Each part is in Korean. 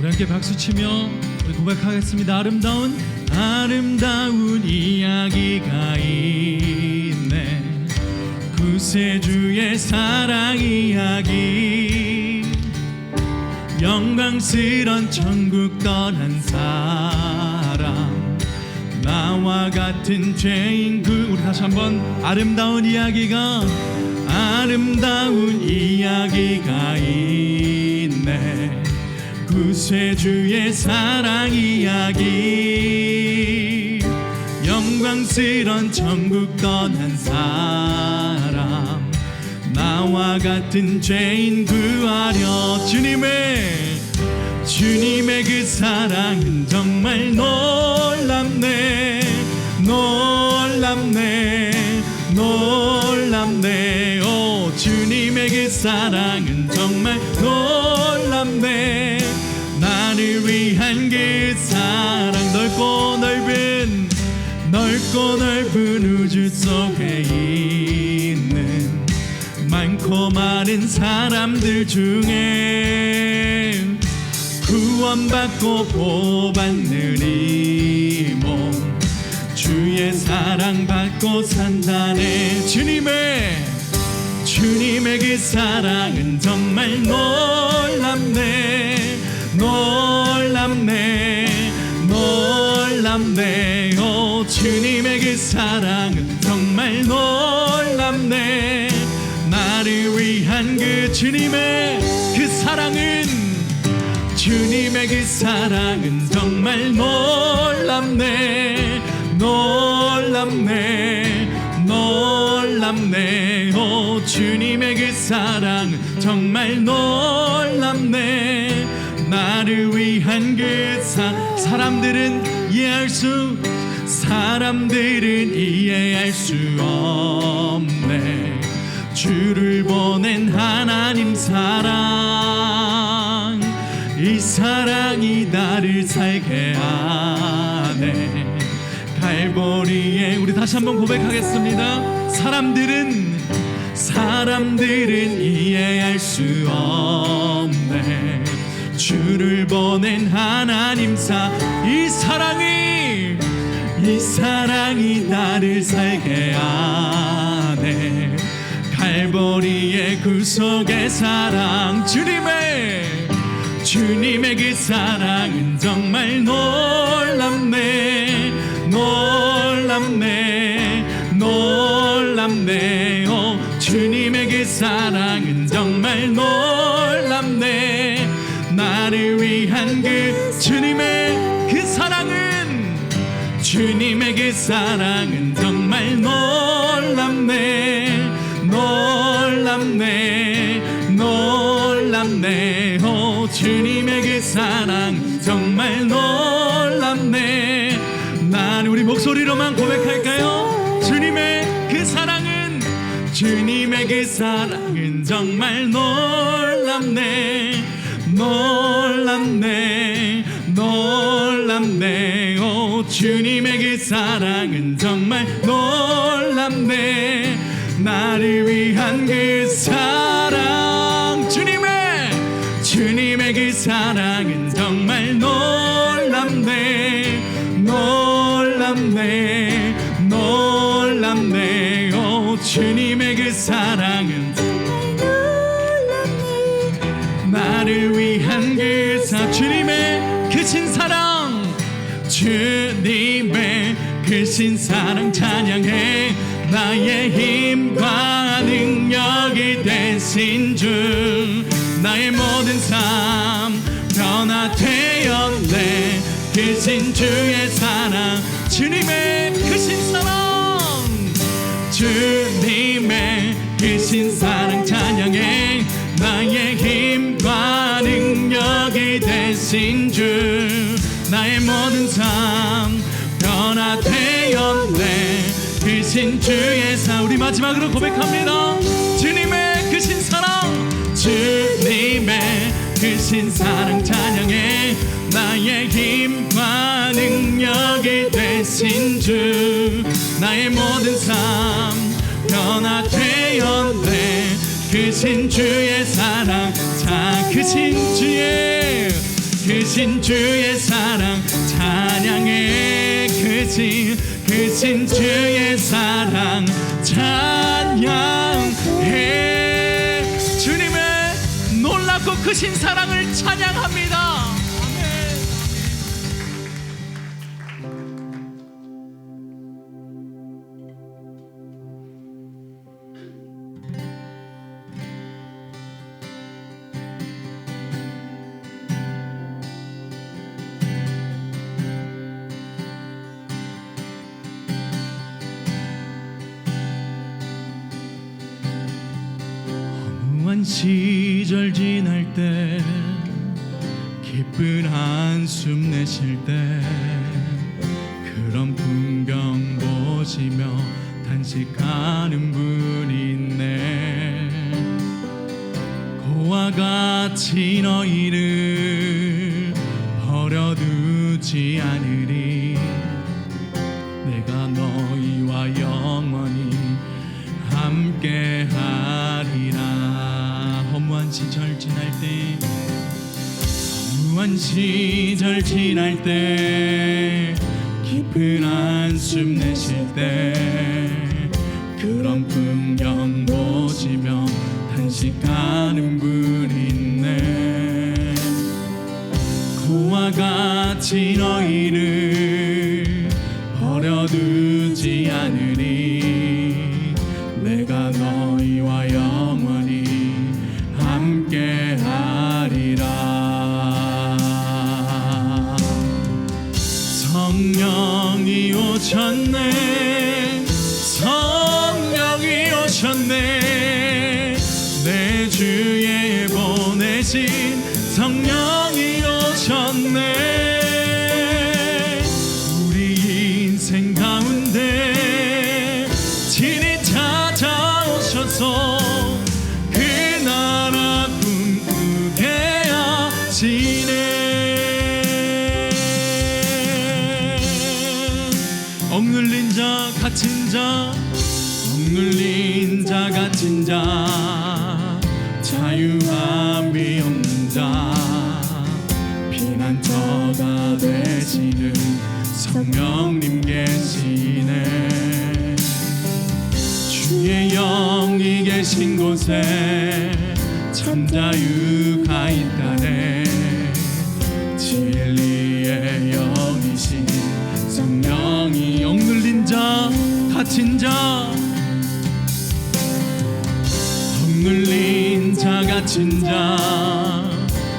우리 함께 박수 치며 우리 고백하겠습니다. 아름다운 아름다운 이야기가 있네. 구세주의 사랑 이야기. 영광스런 천국 떠난 사람. 나와 같은 죄인 그 우리 다시 한번 아름다운 이야기가 아름다운 이야기가 있네. 구세주의 사랑 이야기. 영광스런 천국 떠난 사람. 나와 같은 죄인 구하려 주님의 주님의 그 사랑은 정말 놀랍네. 놀랍네. 놀랍네. 오 주님의 그 사랑은 넓고 넓은 우주 속에 있는 많고 많은 사람들 중에 구원받고 보받는 이 몸 주의 사랑 받고 산다네. 주님의 주님의 그 사랑은 정말 놀랍네. 놀랍네. 놀랍네 오 주님의 그 사랑은 정말 놀랍네. 나를 위한 그 주님의 그 사랑은 주님의 그 사랑은 정말 놀랍네. 놀랍네. 놀랍네. 오 주님의 그 사랑은 정말 놀랍네. 나를 위한 그 사, 사람들은 이해할 수 사람들은 이해할 수 없네. 주를 보낸 하나님 사랑 이 사랑이 나를 살게 하네. 갈보리에 우리 다시 한번 고백하겠습니다. 사람들은 사람들은 이해할 수 없네. 주를 보낸 하나님 사 이 사랑이 이 사랑이 나를 살게 하네. 갈보리의 구속의 사랑 주님의 주님의 그 사랑은 정말 놀랍네. 놀랍네. 놀랍네 오 주님의 그 사랑은 정말 놀랍네 주님의 그 사랑은 정말 놀랍네. 놀랍네. 놀랍네. 오 주님의 그 사랑 정말 놀랍네. 난 우리 목소리로만 고백할까요? 주님의 그 사랑은 주님의 그 사랑은 정말 놀랍네. 놀랍네. 놀랍네. 오 주님의 그 사랑은 정말 놀랍네. 나를 위한 그 사랑. 주님의 주님의 그 사랑은 정말 놀랍네. 놀랍네. 놀랍네. 오 주님의 그 사랑 주님의 크신 사랑 찬양해. 나의 힘과 능력이 되신 주 나의 모든 삶 변화되었네. 크신 주의 사랑 주님의 크신 사랑. 주님의 크신 사랑 찬양해. 나의 힘과 능력이 되신 주 나의 모든 삶 신 주의 사 우리 마지막으로 고백합니다. 주님의 크신 사랑 주님의 크신 사랑 찬양해. 나의 힘과 능력이 되신 주 나의 모든 삶 변화되었네. 크신 주의 사랑 자 크신 주의 크신 주의 사랑 찬양해. 크신 크신 주의 사랑 찬양해. 주님의 놀랍고 크신 사랑을 찬양합니다 시절 지날 때 기쁜 한숨 내쉴 때 그런 풍경 보시며 단식하는 분이 있네. 고와 같이 너희를 버려두지 않으리. 내가 너희와 영원히 함께 하 때 허무한 시절 지날 때 깊은 한숨 내쉴 때 그런 풍경 보시며 단식하는 분이 있네. 고와 같이 너희를 버려두지 않으리 보내신 성령이 오셨네. 우리 인생 가운데 진이 찾아오셔서 그 나라 꿈꾸게 하시네 억눌린 자 억눌린 자 갇힌 자 자유함이 없는 자 피난처가 되시는 성령님 계시네 주의 영이 계신 곳에 참 자유가 있다네. 진리의 영이신 성령이 억눌린 자 갇힌 자 갇힌 자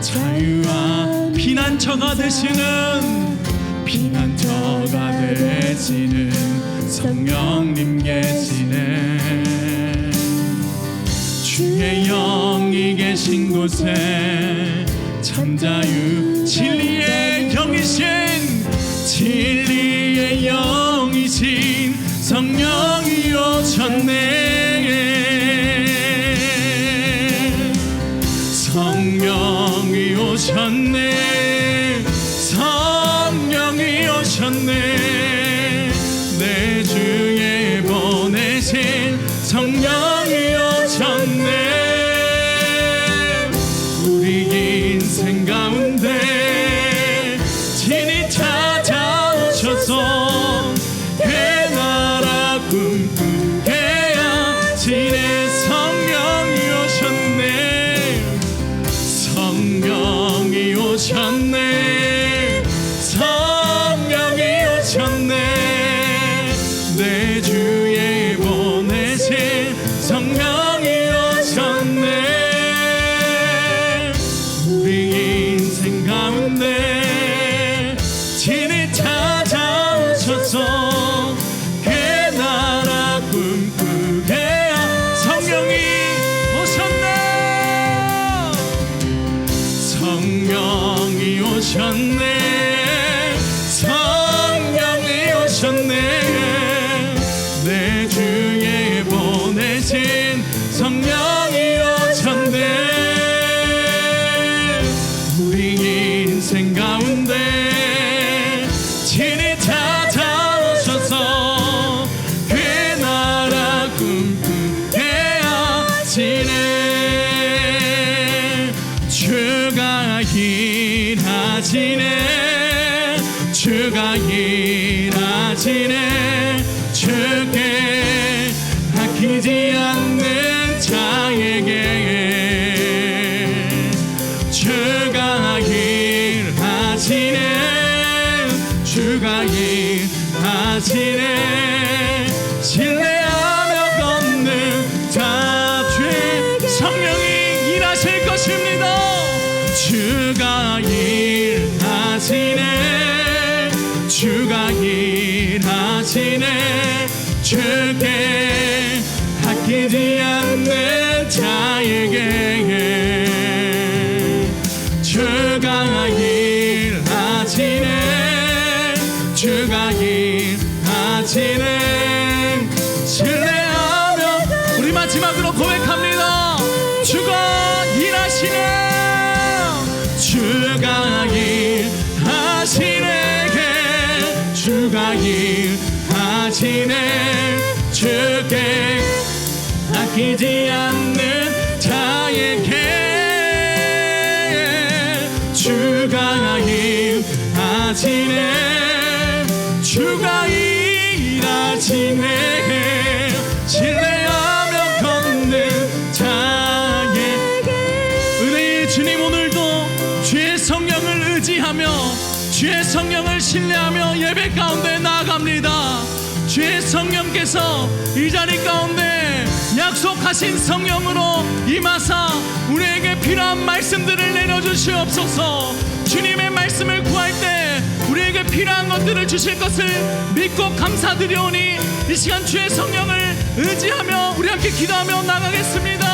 자유와 피난처가 되시는 피난처가 되시는 성령님 계시네 주의 영이 계신 곳에 참 자유 진리의 영이신 진리의 영이신 성령이 오셨네 보내신 성령이 오셨네. 우리 인생 가운데 진이 찾아오셔서 성령이 오셨네 일하시네 신뢰하며 걷는 자죄 성령이 일하실 것입니다. 주가 일하시네 주가 일하시네. 주께 아끼지 않는 자에게 주가 일하시네. 주께 아끼지 않는 자에게 주가 일하시네. 주가 일하시네. 신뢰하며 걷는 자에게 은혜의 주님 오늘도 주의 성령을 의지하며 주의 성령을 신뢰하며 예배 가운데 나아갑니다. 주의 성령께서 이 자리 가운데 약속하신 성령으로 임하사 우리에게 필요한 말씀들을 내려주시옵소서. 주님의 말씀을 구할 때 우리에게 필요한 것들을 주실 것을 믿고 감사드리오니 이 시간 주의 성령을 의지하며 우리 함께 기도하며 나가겠습니다